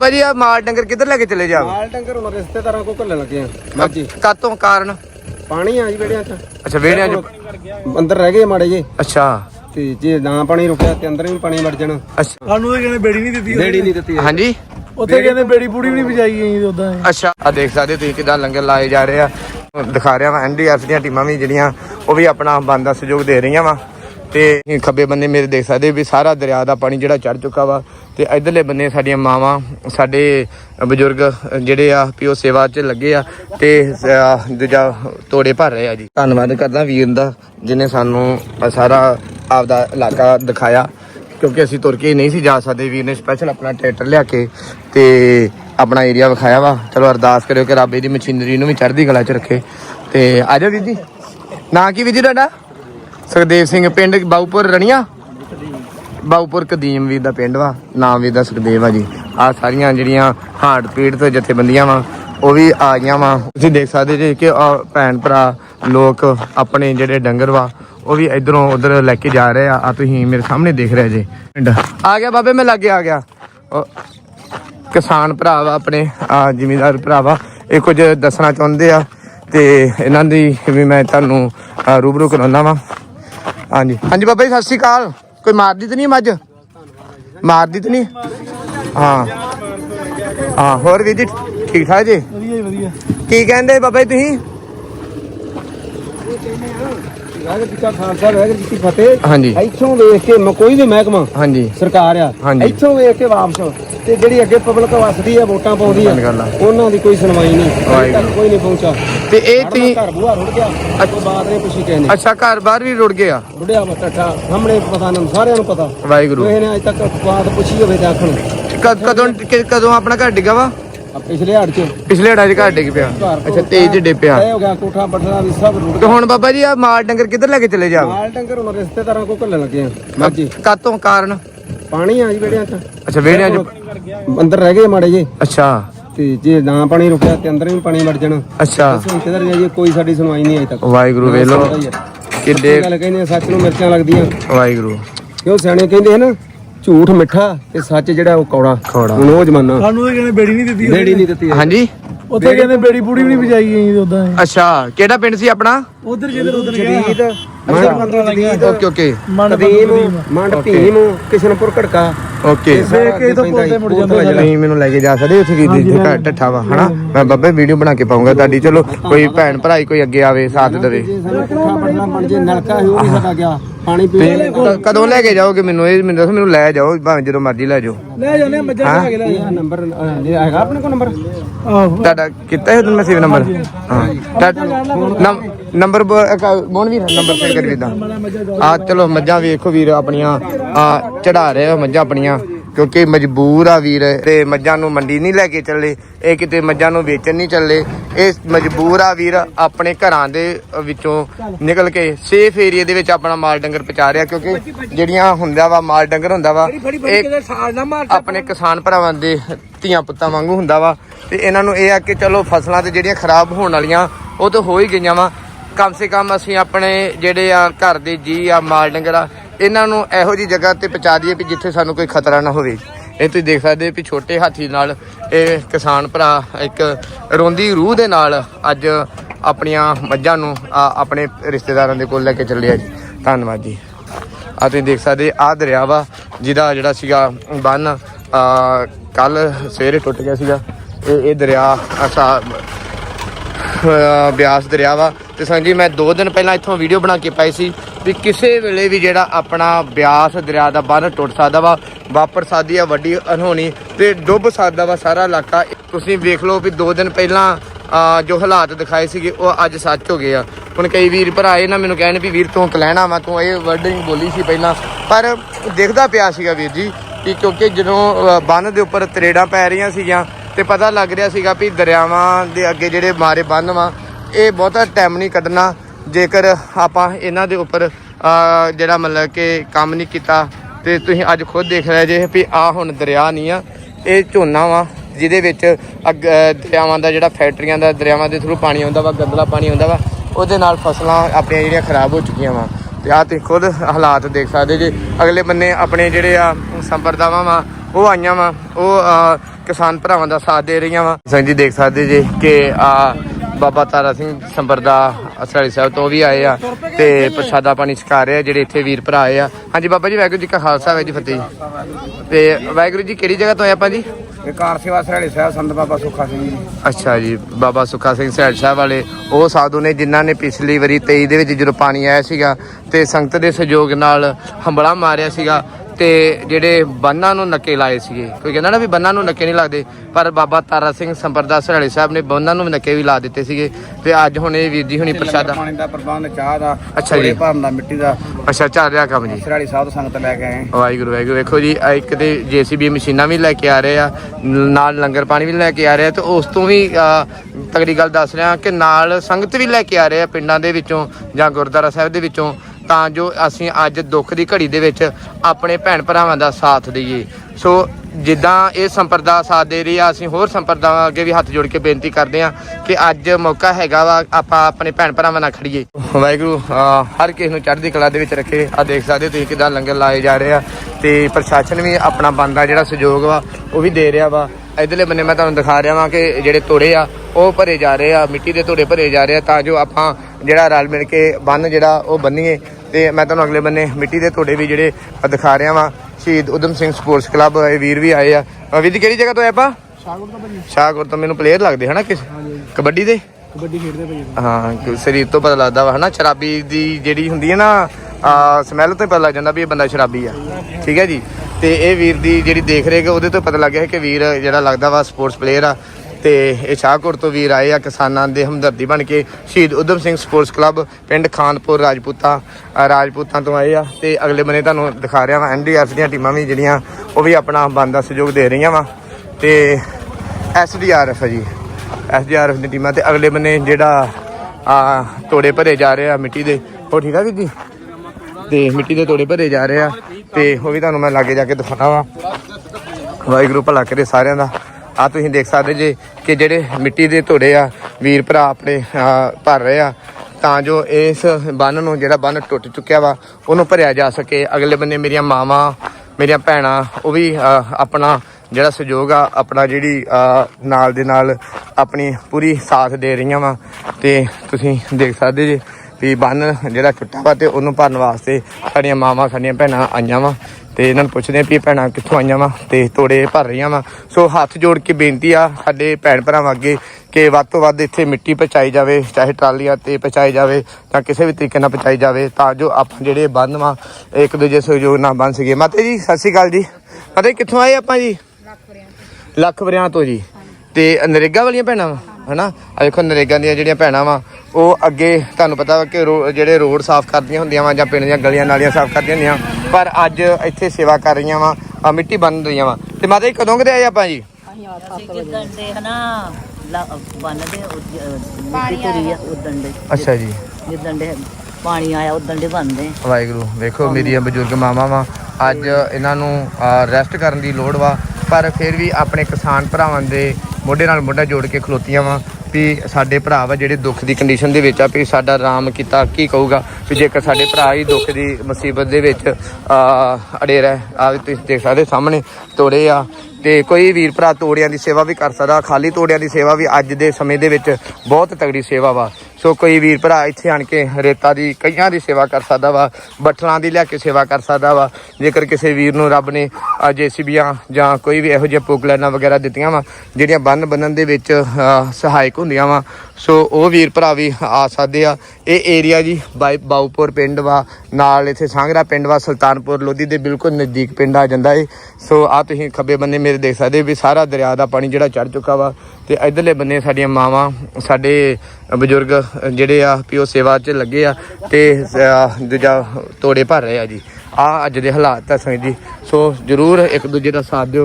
ਭਾਜੀ ਆ ਮਾਲ ਡੰਗਰ ਕਿੱਧਰ ਲੈ ਕੇ ਚਲੇ ਜਾ ਮਾਲ ਡੰਗਰ ਹੁਣ ਰਿਸ਼ਤੇਦਾਰਾਂ ਕੋ ਘੱਲਣ ਲੱਗੇ ਆ। ਮਾਜੀ ਕਾਤੋਂ ਕਾਰਨ? ਪਾਣੀ ਆ ਜੀ ਬੇੜਿਆਂ ਚ। ਅੱਛਾ ਵੇੜਿਆਂ ਚ। ਅੰਦਰ ਰਹਿ ਗਏ ਮਾੜੇ ਜੇ। ਅੱਛਾ। ਤੇ ਜੇ ਨਾ ਪਾਣੀ ਰੁਕਿਆ ਤੇ ਅੰਦਰ ਵੀ ਪਾਣੀ ਵੜ ਜਾਣਾ। ਅੱਛਾ। ਸਾਨੂੰ ਤਾਂ ਕਹਿੰਦੇ ਬੇੜੀ ਨਹੀਂ ਦਿੱਤੀ ਬੇੜੀ ਨਹੀਂ ਦਿੱਤੀ। ਹਾਂਜੀ। ਉੱਥੇ ਕਹਿੰਦੇ ਬੇੜੀ ਪੂੜੀ ਵੀ ਨਹੀਂ ਵਜਾਈ ਗਈ ਉਦਾਂ। ਅੱਛਾ। ਆ ਦੇਖ ਸਕਦੇ ਹੋ ਤੁਸੀਂ ਕਿਦਾਂ ਲੰਗਰ ਲਾਏ ਜਾ ਰਹੇ ਆ। ਦਿਖਾ ਰਿਹਾ ਵਾ ਐਨਡੀਆਰਐਫ ਦੀਆਂ ਟੀਮਾਂ ਵੀ ਜਿਹੜੀਆਂ ਉਹ ਵੀ ਆਪਣਾ ਬੰਦਾ ਸਹਿਯੋਗ ਦੇ ਰਹੀਆਂ ਵਾ। ਤੇ ਖੱਬੇ ਬੰਨੇ ਮੇਰੇ ਦੇਖ ਸਕਦੇ ਵੀ ਸਾਰਾ ਦਰਿਆ ਦਾ ਪਾਣੀ ਜਿਹੜਾ ਚੜ ਚੁੱਕਾ ਵਾ ਤੇ ਇਧਰਲੇ ਬੰਨੇ ਸਾਡੀਆਂ ਮਾਵਾਂ, ਸਾਡੇ ਬਜ਼ੁਰਗ ਜਿਹੜੇ ਆ ਵੀ ਉਹ ਸੇਵਾ 'ਚ ਲੱਗੇ ਆ ਤੇ ਦੂਜਾ ਤੋੜੇ ਭਰ ਰਹੇ ਆ ਜੀ। ਧੰਨਵਾਦ ਕਰਦਾ ਵੀਰ ਦਾ ਜਿਨੇ ਸਾਨੂੰ ਸਾਰਾ ਆਪਦਾ ਇਲਾਕਾ ਦਿਖਾਇਆ, ਕਿਉਂਕਿ ਅਸੀਂ ਤੁਰ ਕੇ ਨਹੀਂ ਸੀ ਜਾ ਸਕਦੇ। ਵੀਰ ਨੇ ਸਪੈਸ਼ਲ ਆਪਣਾ ਟਰੈਕਟਰ ਲਿਆ ਕੇ ਤੇ ਆਪਣਾ ਏਰੀਆ ਵਿਖਾਇਆ ਵਾ। ਚਲੋ ਅਰਦਾਸ ਕਰਿਓ ਕਿ ਰੱਬ ਇਹਦੀ ਮਸ਼ੀਨਰੀ ਨੂੰ ਵੀ ਚੜ੍ਹਦੀ ਕਲਾ 'ਚ ਰੱਖੇ। ਤੇ ਆ ਜਾਓ ਵੀਰ ਜੀ। ਨਾਂ ਕੀ ਵੀਰ ਜੀ ਤੁਹਾਡਾ? ਸੁਖਦੇਵ ਸਿੰਘ ਪਿੰਡ ਬਾਉਪੁਰ ਰਣੀਆਂ? ਬਾਉਪੁਰ ਕਦੀਮ ਵੀਰ ਦਾ ਪਿੰਡ ਵਾ, ਨਾਮ ਵੀਰ ਦਾ ਸੁਖਦੇਵ ਆ ਜੀ। ਆ ਸਾਰੀਆਂ ਜਿਹੜੀਆਂ ਹਾਰਟ ਪੀੜ ਤੋਂ ਜਥੇਬੰਦੀਆਂ ਵਾ, ਉਹ ਵੀ ਆ ਗਈਆਂ ਵਾ। ਤੁਸੀਂ ਦੇਖ ਸਕਦੇ ਜੀ ਕਿ ਭੈਣ ਭਰਾ ਲੋਕ ਆਪਣੇ ਜਿਹੜੇ ਡੰਗਰ ਵਾ, ਉਹ ਵੀ ਇਧਰੋਂ ਉਧਰ ਲੈ ਕੇ ਜਾ ਰਹੇ ਆ। ਆ ਤੁਸੀਂ ਮੇਰੇ ਸਾਹਮਣੇ ਦੇਖ ਰਹੇ ਜੇ। ਪਿੰਡ। ਆ ਗਿਆ ਬਾਬੇ, ਮੈਂ ਲਾਗੇ ਆ ਗਿਆ। ਕਿਸਾਨ ਭਰਾ ਵਾ ਆਪਣੇ ਆ ਜ਼ਿਮੀਦਾਰ ਭਰਾ ਵਾ। ਇਹ ਕੁਝ ਦੱਸਣਾ ਚਾਹੁੰਦੇ ਆ ਤੇ ਇਹਨਾਂ ਦੀ ਵੀ ਮੈਂ ਤੁਹਾਨੂੰ ਰੂਬਰੂ ਕਰਾਉਣਾ ਵਾ। ਹਾਂਜੀ। ਹਾਂਜੀ ਬਾਬਾ ਜੀ ਸਤਿ ਸ਼੍ਰੀ ਅਕਾਲ। ਕੋਈ ਮਾਰਦੀ ਤਾਂ ਨਹੀਂ ਮੱਝ? ਮਾਰਦੀ ਤਾਂ ਨਹੀਂ? ਹਾਂ। ਹਾਂ ਹੋਰ ਵੀ ਜੀ ਠੀਕ ਠਾਕ ਜੀ? ਵਧੀਆ ਵਧੀਆ। ਕੀ ਕਹਿੰਦੇ ਬਾਬਾ ਜੀ ਤੁਸੀਂ? ਵਾਹਿਗੁਰੂ ਜੀ ਕਾ ਖਾਲਸਾ ਵਾਹਿਗੁਰੂ ਜੀ ਕੀ ਫਤਿਹ। ਹਾਂਜੀ। ਇੱਥੋਂ ਵੇਖ ਕੇ ਮ- ਕੋਈ ਵੀ ਮਹਿਕਮਾ ਹਾਂਜੀ। ਸਰਕਾਰ ਆ ਹਾਂਜੀ। ਇੱਥੋਂ ਵੇਖ ਕੇ ਵਾਪਸ ਤੇ ਜਿਹੜੀ ਅੱਗੇ ਪਬਲਿਕ ਵਸਦੀ ਆ ਵੋਟਾਂ ਪਾਉਂਦੀ ਆ ਸਹੀ ਗੱਲ ਆ। ਉਹਨਾਂ ਦੀ ਕੋਈ ਸੁਣਵਾਈ ਨਹੀਂ। ਵਾਹਿਗੁਰੂ। ਕੋਈ ਨਹੀਂ ਪਹੁੰਚਾ। ਤੇ ਇਹ ਸਾਡਾ ਤੁਸੀਂ ਘਰ ਬੂਹਾ ਰੁੜ ਗਿਆ। ਉਹ ਬਾਤ ਨੇ ਪੁੱਛੀ ਕਿਸੇ ਨੇ ਅੱਛਾ ਘਰ ਬਾਹਰ ਵੀ ਰੁੜ ਗਿਆ? ਸਾਹਮਣੇ ਪਤਾ ਨਾ ਸਾਰਿਆਂ ਨੂੰ ਪਤਾ। ਵਾਹਿਗੁਰੂ। ਕਿਸੇ ਨੇ ਅਜੇ ਤੱਕ ਬਾਤ ਪੁੱਛੀ ਹੋਵੇ ਤੇ ਆਖਣ। ਕਦ- ਕਦੋਂ ਕਿ- ਕਦੋਂ ਆਪਣਾ ਘਰ ਡਿੱਗਾ ਵਾ? ਆ ਪਿਛਲੇ ਹੜ ਚ। ਪਿਛਲੇ ਹੜਾ 'ਚ ਘਰ ਡਿੱਗ ਪਿਆ। ਅੱਛਾ ਤੇਜ਼ ਡਿੱਗ ਪਿਆ। ਇਹ ਹੋ ਗਿਆ ਕੋਠਾ ਬੱਠਲਾ ਵੀ ਸਭ ਰੁੜ ਤੇ ਗਿਆ। ਹੁਣ ਬਾਬਾ ਜੀ ਆ ਮਾਲ ਡੰਗਰ ਕਿੱਧਰ ਲੈ ਕੇ ਚਲੇ ਜਾ ਮਾਲ ਡੰਗਰ ਹੁਣ ਰਿਸ਼ਤੇਦਾਰਾਂ ਕੋ ਘੱਲਣ ਲੱਗੇ ਆ। ਮਾਜੀ ਕਾਤੋਂ ਕਾਰਨ? ਪਾਣੀ ਆ ਜੀ ਬੇੜਿਆਂ ਚ। ਅੱਛਾ ਵੇੜਿਆਂ 'ਚ। ਅੰਦਰ ਰਹਿ ਗਏ ਮਾੜੇ ਜੇ ਅੱਛਾ। ਤੇ ਜੇ ਨਾ ਪਾਣੀ ਰੁਕਿਆ ਤੇ ਅੰਦਰ ਵੀ ਪਾਣੀ ਵੜ ਜਾਣਾ। ਅੱਛਾ। ਅਸੀਂ ਕਿਧਰ ਜਾਈਏ ਕੋਈ ਸਾਡੀ ਸੁਣਵਾਈ ਨਹੀਂ ਅਜੇ ਤੱਕ। ਵਾਹਿਗੁਰੂ ਵੇਲੋ। ਕਿੱਡੇ ਗੱਲ ਕਹਿੰਦੇ ਆ, ਸੱਚ ਨੂੰ ਮਿਰਚਾਂ ਲੱਗਦੀਆਂ। ਵਾਹਿਗੁਰੂ। ਕਿਉਂ ਸਿਆਣੇ ਕਹਿੰਦੇ ਹਨ ਝੂਠ ਮਿੱਠਾ ਤੇ ਸੱਚ ਜਿਹੜਾ ਉਹ ਕੌੜਾ। ਕੌੜਾ। ਹੁਣ ਉਹ ਜ਼ਮਾਨਾ। ਸਾਨੂੰ ਤਾਂ ਕਹਿੰਦੇ ਬੇੜੀ ਨਹੀਂ ਦਿੱਤੀ ਬੇੜੀ ਨਹੀਂ ਦਿੱਤੀ ਹਾਂਜੀ। ਉੱਥੇ ਕਹਿੰਦੇ ਬੇੜੀ ਪੂੜੀ ਵੀ ਨਹੀਂ ਵਜਾਈ ਗਈ ਉਦਾਂ। ਅੱਛਾ ਕਿਹੜਾ ਪਿੰਡ ਸੀ ਆਪਣਾ? ਉਧਰ ਜਿੱਧਰ ਉਧਰ ਮੰਡ ਜਦੀਦ ਓਕੇ ਓਕੇ। ਮਨ ਕਦੀਮ ਮੰਡ ਭੀਮ ਕਿਸ਼ਨਪੁਰ ਘੜਕਾ। ਓਕੇ। ਦੇਖ ਕੇ ਤਾਂ ਪੁੱਲਦੇ ਮੁੜ ਜਾਂਦੇ ਨਹੀਂ ਮੈਨੂੰ ਲੈ ਕੇ ਜਾ ਸਕਦੇ ਉੱਥੇ ਵੀ ਦੇ ਘਰ ਢੱਠਾ ਵਾ ਹਨਾ? ਮੈਂ ਬੱਬੇ ਵੀਡੀਓ ਬਣਾ ਕੇ ਪਾਉਂਗਾ ਤੁਹਾਡੀ ਚਲੋ ਕੋਈ ਭੈਣ ਭਰਾਈ ਕੋਈ ਅੱਗੇ ਆਵੇ ਸਾਥ ਦੇਵੇ। ਜੇ ਸਾਨੂੰ ਕੋਠਾ ਬੱਠਲਾ ਬਣ ਜੇ ਨਲਕਾ ਸੀ ਉਹ ਵੀ ਸਾਡਾ ਗਿਆ। ਪਾਣੀ ਪੀ ਕ- ਕਦੋਂ ਲੈ ਕੇ ਜਾਓਗੇ ਮੈਨੂੰ? ਇਹ ਮੈਨੂੰ ਦੱਸੋ ਮੈਨੂੰ ਲੈ ਜਾਓ ਭਾਵੇਂ ਜਦੋਂ ਮਰਜ਼ੀ ਲੈ ਜਾਓ। ਲੈ ਜਾਂਦੇ ਆ, ਮੱਝਾਂ ਲੈ ਕੇ ਲੈ ਇਹ ਨੰਬਰ ਹੈਗਾ ਆਪਣੇ ਕੋਲ ਨੰਬਰ? ਆਹੋ। ਤੁਹਾਡਾ ਕੀਤਾ ਹੈ ਮੈਂ ਸੇਵ ਨੰਬਰ? ਹਾਂ। ਤੁਹਾਡਾ- ਨੰਬਰ ਮੋਨ ਵੀਰ ਨੰਬਰ ਸੇਵ ਕਰ ਵੀਦਾ ਆ ਚਲੋ ਮੱਝਾਂ ਵੇਖੋ ਵੀਰ ਆਪਣੀਆਂ। ਆ ਚੜਾ ਰਹੇ ਆ ਮੱਝਾਂ ਆਪਣੀਆਂ। ਕਿਉਂਕਿ ਮਜਬੂਰ ਆ ਵੀਰ ਤੇ ਮੱਝਾਂ ਨੂੰ ਮੰਡੀ ਨਹੀਂ ਲੈ ਕੇ ਚੱਲੇ ਇਹ ਕਿਤੇ ਮੱਝਾਂ ਨੂੰ ਵੇਚਣ ਨਹੀਂ ਚੱਲੇ। ਇਹ ਮਜਬੂਰ ਆ ਵੀਰ ਆਪਣੇ ਘਰਾਂ ਦੇ ਵਿੱਚੋਂ ਨਿਕਲ ਕੇ ਸੇਫ ਏਰੀਆ ਦੇ ਵਿੱਚ ਆਪਣਾ ਮਾਲ ਡੰਗਰ ਪਹੁੰਚਾ ਰਿਹਾ ਕਿਉਂਕਿ ਜਿਹੜੀਆਂ ਹੁੰਦਾ ਵਾ ਮਾਲ ਡੰਗਰ ਹੁੰਦਾ ਵਾ ਇਹ ਆਪਣੇ ਕਿਸਾਨ ਭਰਾਵਾਂ ਦੇ ਧੀਆਂ ਪੁੱਤਾਂ ਵਾਂਗੂ ਹੁੰਦਾ ਵਾ। ਤੇ ਇਹਨਾਂ ਨੂੰ ਇਹ ਆ ਕਿ ਚਲੋ ਫਸਲਾਂ ਤੇ ਜਿਹੜੀਆਂ ਖਰਾਬ ਹੋਣ ਵਾਲੀਆਂ ਉਹ ਤਾਂ ਹੋ ਹੀ ਗਈਆਂ ਵਾ। ਕਮ ਸੇ ਕਮ ਅਸੀਂ ਆਪਣੇ ਜਿਹੜੇ ਆ ਘਰ ਦੇ ਜੀ ਆ ਮਾਲ ਡੰਗਰ ਆ ਇਹਨਾਂ ਨੂੰ ਇਹੋ ਜੀ ਜਗ੍ਹਾ ਤੇ ਪਹੁੰਚਾ ਦਈਏ ਵੀ ਜਿੱਥੇ ਸਾਨੂੰ ਕੋਈ ਖਤਰਾ ਨਾ ਹੋਵੇ। ਇਹ ਤੁਸੀਂ ਦੇਖ ਸਕਦੇ ਵੀ ਛੋਟੇ ਹਾਥੀ ਨਾਲ ਇਹ ਕਿਸਾਨ ਭਰਾ ਇੱਕ ਰੋਂਦੀ ਰੂਹ ਦੇ ਨਾਲ ਅੱਜ ਆਪਣੀਆਂ ਮੱਝਾਂ ਨੂੰ ਆ, ਆਪਣੇ ਰਿਸ਼ਤੇਦਾਰਾਂ ਦੇ ਕੋਲ ਲੈ ਕੇ ਚੱਲਿਆ ਜੀ। ਧੰਨਵਾਦ ਜੀ। ਆ ਤੁਸੀਂ ਦੇਖ ਸਕਦੇ ਆ ਦਰਿਆ ਵਾ ਜਿਹਦਾ ਜਿਹੜਾ ਸੀਗਾ ਬੰਨ ਕੱਲ ਸਵੇਰੇ ਟੁੱਟ ਗਿਆ ਸੀਗਾ। ਇਹ ਇਹ ਦਰਿਆ ਅਸਾ ਬਿਆਸ ਦਰਿਆ ਵਾ। ਤੇ ਸੰਗ ਜੀ ਮੈਂ 2 ਦਿਨ ਪਹਿਲਾਂ ਇੱਥੋਂ ਵੀਡੀਓ ਬਣਾ ਕੇ ਪਾਈ ਸੀ। ਵੀ ਕਿਸੇ ਵੇਲੇ ਵੀ ਜਿਹੜਾ ਆਪਣਾ ਬਿਆਸ ਦਰਿਆ ਦਾ ਬੰਨ ਟੁੱਟ ਸਕਦਾ ਵਾ ਵਾਪਰ ਸਕਦੀ ਆ ਵੱਡੀ ਅਨਹੋਣੀ ਤੇ ਡੁੱਬ ਸਕਦਾ ਵਾ ਸਾਰਾ ਇਲਾਕਾ। ਤੁਸੀਂ ਵੇਖ ਲਓ ਵੀ 2 ਦਿਨ ਪਹਿਲਾਂ ਜੋ ਹਾਲਾਤ ਦਿਖਾਏ ਸੀਗੇ ਉਹ ਅੱਜ ਸੱਚ ਹੋ ਗਏ ਆ। ਹੁਣ ਕਈ ਵੀਰ ਭਰਾ ਇਹ ਨਾ ਮੈਨੂੰ ਕਹਿਣ ਵੀ ਵੀਰ ਤੂੰ ਕਲਹਿਣਾ ਵਾ ਤੂੰ ਇਹ ਵਰਡਿੰਗ ਬੋਲੀ ਸੀ ਪਹਿਲਾਂ। ਪਰ ਦੇਖਦਾ ਪਿਆ ਸੀਗਾ ਵੀਰ ਜੀ ਕਿ ਕਿਉਂਕਿ ਜਦੋਂ ਅਹ, ਬੰਨ ਦੇ ਉੱਪਰ ਤਰੇੜਾਂ ਪੈ ਰਹੀਆਂ ਸੀਗੀਆਂ ਤੇ ਪਤਾ ਲੱਗ ਰਿਹਾ ਸੀਗਾ ਵੀ ਦਰਿਆਵਾਂ ਦੇ ਅੱਗੇ ਜਿਹੜੇ ਮਾਰੇ ਬੰਨ ਵਾ ਇਹ ਬਹੁਤਾ ਟਾਈਮ ਨਹੀਂ ਕੱਢਣਾ। ਜੇਕਰ ਆਪਾਂ ਇਹਨਾਂ ਦੇ ਉੱਪਰ ਜਿਹੜਾ ਮਤਲਬ ਕਿ ਕੰਮ ਨਹੀਂ ਕੀਤਾ ਤੇ ਤੁਸੀਂ ਅੱਜ ਖੁਦ ਦੇਖ ਰਹੇ ਜੇ ਵੀ ਆ ਹੁਣ ਦਰਿਆ ਨਹੀਂ ਆ, ਇਹ ਝੋਨਾ ਵਾ, ਜਿਹਦੇ ਵਿੱਚ ਅੱਗ- ਦਰਿਆਵਾਂ ਦਾ ਜਿਹੜਾ ਫੈਕਟਰੀਆਂ ਦਾ ਦਰਿਆਵਾਂ ਦੇ ਥਰੂ ਪਾਣੀ ਆਉਂਦਾ ਵਾ, ਗੰਦਲਾ ਪਾਣੀ ਆਉਂਦਾ ਵਾ, ਉਹਦੇ ਨਾਲ ਫਸਲਾਂ ਆਪਣੀਆਂ ਜਿਹੜੀਆਂ ਖਰਾਬ ਹੋ ਚੁੱਕੀਆਂ ਵਾ। ਤੇ ਆ ਤੁਸੀਂ ਖੁਦ ਹਾਲਾਤ ਦੇਖ ਸਕਦੇ ਜੇ, ਅਗਲੇ ਬੰਨੇ ਆਪਣੇ ਜਿਹੜੇ ਆ ਸੰਪਰਦਾਵਾਂ ਵਾ, ਉਹ ਆਈਆਂ ਵਾ, ਉਹ ਕਿਸਾਨ ਭਰਾਵਾਂ ਦਾ ਸਾਥ ਦੇ ਰਹੀਆਂ ਵਾ। ਸੰਗ ਦੇਖ ਸਕਦੇ ਜੀ ਕਿ ਆ ਬਾਬਾ ਤਾਰਾ ਸਿੰਘ ਸੰਪਰਦਾ ਅਸਰਾਲੀ ਸਾਹਿਬ ਤੋਂ ਵੀ ਆਏ ਆ ਤੇ ਪ੍ਰਸ਼ਾਦਾ ਪਾਣੀ ਛਕਾ ਰਹੇ ਆ ਜਿਹੜੇ ਇੱਥੇ ਵੀਰ ਭਰਾ ਆਏ ਆ। ਹਾਂਜੀ ਬਾਬਾ ਜੀ ਵਾਹਿਗੁਰੂ ਜੀ ਕਾ ਖਾਲਸਾ ਵਾਹਿਗੁਰੂ ਜੀ ਫਤਿਹ ਤੇ ਵਾਹਿਗੁਰੂ ਜੀ ਕਿਹੜੀ ਜਗ੍ਹਾ ਤੋਂ ਆਏ ਆਪਾਂ ਜੀ? ਇਹ ਕਾਰ ਸੇਵਾ ਸਰਾਲੇ ਸਾਹਿਬ ਸੰਤ ਬਾਬਾ ਸੁੱਖਾ ਸਿੰਘ ਜੀ। ਅੱਛਾ ਜੀ ਬਾਬਾ ਸੁੱਖਾ ਸਿੰਘ ਸਹਿਜ ਸਾਹਿਬ ਵਾਲੇ ਉਹ ਸਾਧੂ ਨੇ ਜਿਨ੍ਹਾਂ ਨੇ ਪਿਛਲੀ ਵਾਰੀ 23 ਦੇ ਵਿੱਚ ਜਦੋਂ ਪਾਣੀ ਆਇਆ ਸੀਗਾ ਤੇ ਸੰਗਤ ਦੇ ਸਹਿਯੋਗ ਨਾਲ ਹੰਬਲਾ ਮਾਰਿਆ ਸੀਗਾ। ਤੇ ਜਿਹੜੇ ਬੰਨਾਂ ਨੂੰ ਨੱਕੇ ਲਾਏ ਸੀਗੇ। ਕੋਈ ਕਹਿੰਦਾ ਨਾ ਵੀ ਬੰਨਾਂ ਨੂੰ ਨੱਕੇ ਨਹੀਂ ਲੱਗਦੇ ਪਰ ਬਾਬਾ ਤਾਰਾ ਸਿੰਘ ਸੰਪਰਦਾ ਸਰਾਲੇ ਸਾਹਿਬ ਨੇ ਬੰਨਾਂ ਨੂੰ ਵੀ ਨੱਕੇ ਵੀ ਲਾ ਦਿੱਤੇ ਸੀਗੇ ਤੇ ਅੱਜ ਹੁਣ ਇਹ ਵੀਰ ਜੀ ਹੁਣੀ ਪ੍ਰਸ਼ਾਦਾ ਪਾਣੀ ਦਾ ਪ੍ਰਬੰਧ ਚਾਹ ਦਾ ਅੱਛਾ ਜੀ। ਭਰਨ ਦਾ ਮਿੱਟੀ ਦਾ। ਅੱਛਾ ਚੱਲ ਰਿਹਾ ਕੰਮ ਜੀ। ਸਰਾਲੀ ਸਾਹਿਬ ਤੋਂ ਸੰਗਤ ਲੈ ਕੇ ਆਏ। ਵਾਹਿਗੁਰੂ ਵਾਹਿਗੁਰੂ। ਵੇਖੋ ਜੀ ਆਹ ਇੱਕ ਤੇ ਜੀਸੀਬੀ ਮਸ਼ੀਨਾਂ ਵੀ ਲੈ ਕੇ ਆ ਰਹੇ ਆ ਨਾਲ ਲੰਗਰ ਪਾਣੀ ਵੀ ਲੈ ਕੇ ਆ ਰਹੇ ਆ ਤੇ ਉਸ ਤੋਂ ਵੀ ਤਗੜੀ ਗੱਲ ਦੱਸ ਰਿਹਾ ਕਿ ਨਾਲ ਸੰਗਤ ਵੀ ਲੈ ਕੇ ਆ ਰਹੇ ਆ ਪਿੰਡਾਂ ਦੇ ਵਿੱਚੋਂ ਜਾਂ ਗੁਰਦੁਆਰਾ ਸਾਹਿਬ ਦੇ ਵਿੱਚੋਂ। ਤਾਂ ਜੋ ਅਸੀਂ ਅੱਜ ਦੁੱਖ ਦੀ ਘੜੀ ਦੇ ਵਿੱਚ ਆਪਣੇ ਭੈਣ ਭਰਾਵਾਂ ਦਾ ਸਾਥ ਦਈਏ। ਸੋ ਜਿੱਦਾਂ ਇਹ ਸੰਪਰਦਾ ਸਾਥ ਦੇ ਰਹੀ ਆ, ਅਸੀਂ ਹੋਰ ਸੰਪਰਦਾਵਾਂ ਅੱਗੇ ਵੀ ਹੱਥ ਜੋੜ ਕੇ ਬੇਨਤੀ ਕਰਦੇ ਆ ਕਿ ਅੱਜ ਮੌਕਾ ਹੈਗਾ ਵਾ, ਆਪਾਂ ਆਪਣੇ ਭੈਣ ਭਰਾਵਾਂ ਨਾਲ ਖੜੀਏ। ਵਾਹਿਗੁਰੂ ਹਰ ਕਿਸੇ ਨੂੰ ਚੜ੍ਹਦੀ ਕਲਾ ਦੇ ਵਿੱਚ ਰੱਖੇ। ਆ ਦੇਖ ਸਕਦੇ ਹੋ ਤੁਸੀਂ ਕਿਦਾਂ ਲੰਗਰ ਲਾਏ ਜਾ ਰਹੇ ਆ ਤੇ ਪ੍ਰਸ਼ਾਸਨ ਵੀ ਆਪਣਾ ਬੰਦਾ ਜਿਹੜਾ ਸਹਿਯੋਗ ਵਾ, ਉਹ ਵੀ ਦੇ ਰਿਹਾ ਵਾ। ਇਧਰਲੇ ਬੰਨੇ ਮੈਂ ਤੁਹਾਨੂੰ ਦਿਖਾ ਰਿਹਾ ਵਾਂ ਕਿ ਜਿਹੜੇ ਤੋੜੇ ਆ ਉਹ ਭਰੇ ਜਾ ਰਹੇ ਆ ਮਿੱਟੀ ਦੇ ਤੋੜੇ ਭਰੇ ਜਾ ਰਹੇ ਆ ਤਾਂ ਜੋ ਆਪਾਂ ਜਿਹੜਾ ਰਲ ਮਿਲ ਕੇ ਬੰਨ ਜਿਹੜਾ ਉਹ ਬੰਨੀਏ। ਤੇ ਮੈਂ ਤੁਹਾਨੂੰ ਅਗਲੇ ਬੰਨੇ ਮਿੱਟੀ ਦੇ ਤੋੜੇ ਵੀ ਜਿਹੜੇ ਦਿਖਾ ਰਿਹਾ ਵਾਂ। ਸ਼ਹੀਦ ਉਦਮ ਸਿੰਘ ਸਪੋਰਟਸ ਕਲੱਬ ਇਹ ਵੀਰ ਵੀ ਆਏ ਆ। ਵੀਰ ਕਿਹੜੀ ਜਗ੍ਹਾ ਤੋਂ ਆਏ ਆਪਾਂ? ਸ਼ਾਗੁਰ ਤੋਂ ਭਾਜੀ। ਤੋਂ ਮੈਨੂੰ ਪਲੇਅਰ ਲੱਗਦੇ ਹਨਾ ਕਿਸ? ਕਬੱਡੀ ਦੇ? ਕਬੱਡੀ ਖੇਡਦੇ ਭਾਜੀ ਹਾਂ ਸਰੀਰ ਤੋਂ ਪਤਾ ਲੱਗਦਾ ਵਾ ਹਨਾ ਸ਼ਰਾਬੀ ਦੀ ਜਿਹੜੀ ਹੁੰਦੀ ਹੈ ਨਾ ਸਮੈਲ ਤੋਂ ਹੀ ਪਤਾ ਲੱਗ ਜਾਂਦਾ ਵੀ ਇਹ ਬੰਦਾ ਸ਼ਰਾਬੀ ਆ। ਠੀਕ ਹੈ ਜੀ? ਤੇ ਇਹ ਵੀਰ ਦੀ ਜਿਹੜੀ ਦੇਖ ਰੇਖ ਉਹਦੇ ਤੋਂ ਪਤਾ ਲੱਗਿਆ ਕਿ ਵੀਰ ਜਿਹੜਾ ਲੱਗਦਾ ਵਾ ਸਪੋਰਟਸ ਪਲੇਅਰ ਆ। ਤੇ ਇਹ ਸ਼ਾਹਕੋਟ ਤੋਂ ਵੀਰ ਆਏ ਆ ਕਿਸਾਨਾਂ ਦੇ ਹਮਦਰਦੀ ਬਣ ਕੇ ਸ਼ਹੀਦ ਉਦਮ ਸਿੰਘ ਸਪੋਰਟਸ ਕਲੱਬ ਪਿੰਡ ਖਾਨਪੁਰ ਰਾਜਪੂਤਾ ਰਾਜਪੂਤਾਂ ਤੋਂ ਆਏ ਆ ਤੇ ਅਗਲੇ ਬੰਨੇ ਤੁਹਾਨੂੰ ਦਿਖਾ ਰਿਹਾ ਵਾਂ ਐਨਡੀਆਰਐਫ ਦੀਆਂ ਟੀਮਾਂ ਵੀ ਜਿਹੜੀਆਂ ਉਹ ਵੀ ਆਪਣਾ ਬੰਦਾ ਸਹਿਯੋਗ ਦੇ ਰਹੀਆਂ ਵਾ ਤੇ ਐਸਡੀਆਰਐਫ ਜੀ ਐਸਡੀਆਰਐਫ ਦੀ ਟੀਮਾਂ ਤੇ ਅਗਲੇ ਬੰਨੇ ਜਿਹੜਾ ਆ ਤੋੜੇ ਭਰੇ ਜਾ ਰਹੇ ਆ ਮਿੱਟੀ ਦੇ ਉਹ ਠੀਕ ਆ ਵੀਰ ਜੀ? ਤੇ ਮਿੱਟੀ ਦੇ ਤੋੜੇ ਭਰੇ ਜਾ ਰਹੇ ਆ ਤੇ ਉਹ ਵੀ ਤੁਹਾਨੂੰ ਮੈਂ ਲਾਗੇ ਜਾ ਕੇ ਦਿਖਾਉਣਾ ਵਾ। ਵਾਹਿਗੁਰੂ ਭਲਾ ਕਰੇ ਸਾਰਿਆਂ ਦਾ। ਆ ਤੁਸੀਂ ਦੇਖ ਸਕਦੇ ਜੇ ਕਿ ਜਿਹੜੇ ਮਿੱਟੀ ਦੇ ਧੋੜੇ ਆ, ਵੀਰ ਭਰਾ ਆਪਣੇ ਭਰ ਰਹੇ ਆ, ਤਾਂ ਜੋ ਇਸ ਬੰਨ ਨੂੰ ਜਿਹੜਾ ਬੰਨ ਟੁੱਟ ਚੁੱਕਿਆ ਵਾ, ਉਹਨੂੰ ਭਰਿਆ ਜਾ ਸਕੇ। ਅਗਲੇ ਬੰਨੇ ਮੇਰੀਆਂ ਮਾਵਾਂ, ਮੇਰੀਆਂ ਭੈਣਾਂ, ਉਹ ਵੀ ਆਪਣਾ ਜਿਹੜਾ ਸਹਿਯੋਗ ਆ, ਆਪਣਾ ਜਿਹੜੀ ਨਾਲ ਦੇ ਨਾਲ ਆਪਣੀ ਪੂਰੀ ਸਾਥ ਦੇ ਰਹੀਆਂ ਵਾ। ਤੇ ਤੁਸੀਂ ਦੇਖ ਸਕਦੇ ਜੇ ਵੀ ਬੰਨ ਜਿਹੜਾ ਟੁੱਟਾ ਵਾ ਤੇ ਉਹਨੂੰ ਭਰਨ ਵਾਸਤੇ ਸਾਡੀਆਂ ਮਾਵਾਂ, ਸਾਡੀਆਂ ਭੈਣਾਂ ਆਈਆਂ ਵਾ। ਤੇ ਇਹਨਾਂ ਨੂੰ ਪੁੱਛਦੇ ਆ ਵੀ ਇਹ ਭੈਣਾਂ ਕਿੱਥੋਂ ਆਈਆਂ ਵਾ ਤੇ ਤੋੜੇ ਭਰ ਰਹੀਆਂ ਵਾ। ਸੋ ਹੱਥ ਜੋੜ ਕੇ ਬੇਨਤੀ ਆ ਸਾਡੇ ਭੈਣ ਭਰਾਵਾਂ ਅੱਗੇ ਕਿ ਵੱਧ ਤੋਂ ਵੱਧ ਇੱਥੇ ਮਿੱਟੀ ਪਹੁੰਚਾਈ ਜਾਵੇ ਚਾਹੇ ਟਰਾਲੀਆਂ ਤੇ ਪਹੁੰਚਾਈ ਜਾਵੇ ਜਾਂ ਕਿਸੇ ਵੀ ਤਰੀਕੇ ਨਾਲ ਪਹੁੰਚਾਈ ਜਾਵੇ ਤਾਂ ਜੋ ਆਪਾਂ ਜਿਹੜੇ ਬੰਨ ਵਾ ਇੱਕ ਦੂਜੇ ਸਹਿਯੋਗ ਨਾਲ ਬਣ ਸਕੀਏ। ਮਾਤੇ ਜੀ ਸਤਿ ਸ਼੍ਰੀ ਅਕਾਲ ਜੀ। ਮਾਤਾ ਕਿੱਥੋਂ ਆਏ ਆਪਾਂ ਜੀ? ਲੱਖ ਵਰਿਆਂ ਤੋਂ ਜੀ। ਤੇ ਨਰੇਗਾ ਵਾਲੀਆਂ ਭੈਣਾਂ ਵਾ? ਹਨਾ? ਆ ਦੇਖੋ ਨਰੇਗਾ ਦੀਆਂ ਜਿਹੜੀਆਂ ਭੈਣਾਂ ਵਾ ਉਹ ਅੱਗੇ ਤੁਹਾਨੂੰ ਪਤਾ ਵਾ ਕਿ ਜਿਹੜੇ ਰੋਡ ਸਾਫ਼ ਕਰਦੀਆਂ ਹੁੰਦੀਆਂ ਵਾ ਜਾਂ ਪਿੰਡ ਦੀਆਂ ਗਲੀਆਂ ਨਾਲੀਆਂ ਸਾਫ਼ ਕਰਦੀਆਂ ਹੁੰਦੀਆਂ ਪਰ ਅੱਜ ਇੱਥੇ ਸੇਵਾ ਕਰ ਰਹੀਆਂ ਵਾ ਆ ਮਿੱਟੀ ਬੰਨ ਰਹੀਆਂ ਵਾ। ਤੇ ਮਾਤਾ ਜੀ ਕਦੋਂ ਕਦੇ ਆਏ ਆਪਾਂ ਜੀ? ਅੱਛਾ ਜੀ ਜਿੱਦਣ ਦੇ ਪਾਣੀ ਆਇਆ ਉਦਣ ਦੇ ਬੰਨਦੇ ਵਾਹਿਗੁਰੂ ਵੇਖੋ ਮੇਰੀਆਂ ਬਜ਼ੁਰਗ ਮਾਵਾਂ ਵਾ ਅੱਜ ਇਹਨਾਂ ਨੂੰ ਰੈਸਟ ਕਰਨ ਦੀ ਲੋੜ ਵਾ ਪਰ ਫਿਰ ਵੀ ਆਪਣੇ ਕਿਸਾਨ ਭਰਾਵਾਂ ਦੇ ਮੋਢੇ ਨਾਲ ਮੋਢਾ ਜੋੜ ਕੇ ਖਲੋਤੀਆਂ ਵਾ ਵੀ ਸਾਡੇ ਭਰਾ ਵਾ ਜਿਹੜੇ ਦੁੱਖ ਦੀ ਕੰਡੀਸ਼ਨ ਦੇ ਵਿੱਚ ਆ ਵੀ ਸਾਡਾ ਆਰਾਮ ਕੀਤਾ, ਕੀ ਕਹੂਗਾ? ਵੀ ਜੇਕਰ ਸਾਡੇ ਭਰਾ ਹੀ ਦੁੱਖ ਦੀ ਮੁਸੀਬਤ ਦੇ ਵਿੱਚ ਆ ਅੜੇ ਰਹਿ ਆ ਵੀ ਤੁਸੀਂ ਦੇਖ ਸਕਦੇ ਸਾਹਮਣੇ ਤੋੜੇ ਆ। ਤੇ ਕੋਈ ਵੀਰ ਭਰਾ ਤੋੜਿਆਂ ਦੀ ਸੇਵਾ ਵੀ ਕਰ ਸਕਦਾ, ਖਾਲੀ ਤੋੜਿਆਂ ਦੀ ਸੇਵਾ ਵੀ ਅੱਜ ਦੇ ਸਮੇਂ ਦੇ ਵਿੱਚ ਬਹੁਤ ਤਗੜੀ ਸੇਵਾ ਵਾ। ਸੋ ਕੋਈ ਵੀਰ ਭਰਾ ਇੱਥੇ ਆਣ ਕੇ ਰੇਤਾ ਦੀ ਕਈਆਂ ਦੀ ਸੇਵਾ ਕਰ ਸਕਦਾ ਵਾ, ਬੱਠਲਾਂ ਦੀ ਲਿਆ ਕੇ ਸੇਵਾ ਕਰ ਸਕਦਾ ਵਾ। ਜੇਕਰ ਕਿਸੇ ਵੀਰ ਨੂੰ ਰੱਬ ਨੇ ਜੇਸੀਬੀਆਂ ਜਾਂ ਕੋਈ ਵੀ ਇਹੋ ਜਿਹੇ ਪੋਕਲੈਨਾਂ ਵਗੈਰਾ ਦਿੱਤੀਆਂ ਵਾ, ਜਿਹੜੀਆਂ ਬੰਨ ਬੰਨਣ ਦੇ ਵਿੱਚ ਸਹਾਇਕ ਹੁੰਦੀਆਂ ਵਾ। ਸੋ ਉਹ ਵੀਰ ਭਰਾ ਵੀ ਆ ਸਕਦੇ ਆ। ਇਹ ਏਰੀਆ ਜੀ ਬਾਈ ਬਾਉਪੁਰ ਪਿੰਡ ਵਾ, ਨਾਲ ਇੱਥੇ ਸਾਂਗਰਾ ਪਿੰਡ ਵਾ, ਸੁਲਤਾਨਪੁਰ ਲੋਧੀ ਦੇ ਬਿਲਕੁਲ ਨਜ਼ਦੀਕ ਪਿੰਡ ਆ ਜਾਂਦਾ ਏ। ਸੋ ਆ ਤੁਸੀਂ ਖੱਬੇ ਬੰਨੇ ਮੇਰੇ ਦੇਖ ਸਕਦੇ ਵੀ ਸਾਰਾ ਦਰਿਆ ਦਾ ਪਾਣੀ ਜਿਹੜਾ ਚੜ ਚੁੱਕਾ ਵਾ ਤੇ ਇਧਰਲੇ ਬੰਨੇ ਸਾਡੀਆਂ ਮਾਵਾਂ, ਸਾਡੇ ਬਜ਼ੁਰਗ ਜਿਹੜੇ ਆ ਵੀ ਉਹ ਸੇਵਾ 'ਚ ਲੱਗੇ ਆ ਤੇ ਦੂਜਾ ਤੋੜੇ ਭਰ ਰਹੇ ਆ ਜੀ। ਆ ਅੱਜ ਦੇ ਹਾਲਾਤ ਆ ਸੰਗਤ ਜੀ। ਸੋ ਜਰੂਰ ਇੱਕ ਦੂਜੇ ਦਾ ਸਾਥ ਦਿਓ।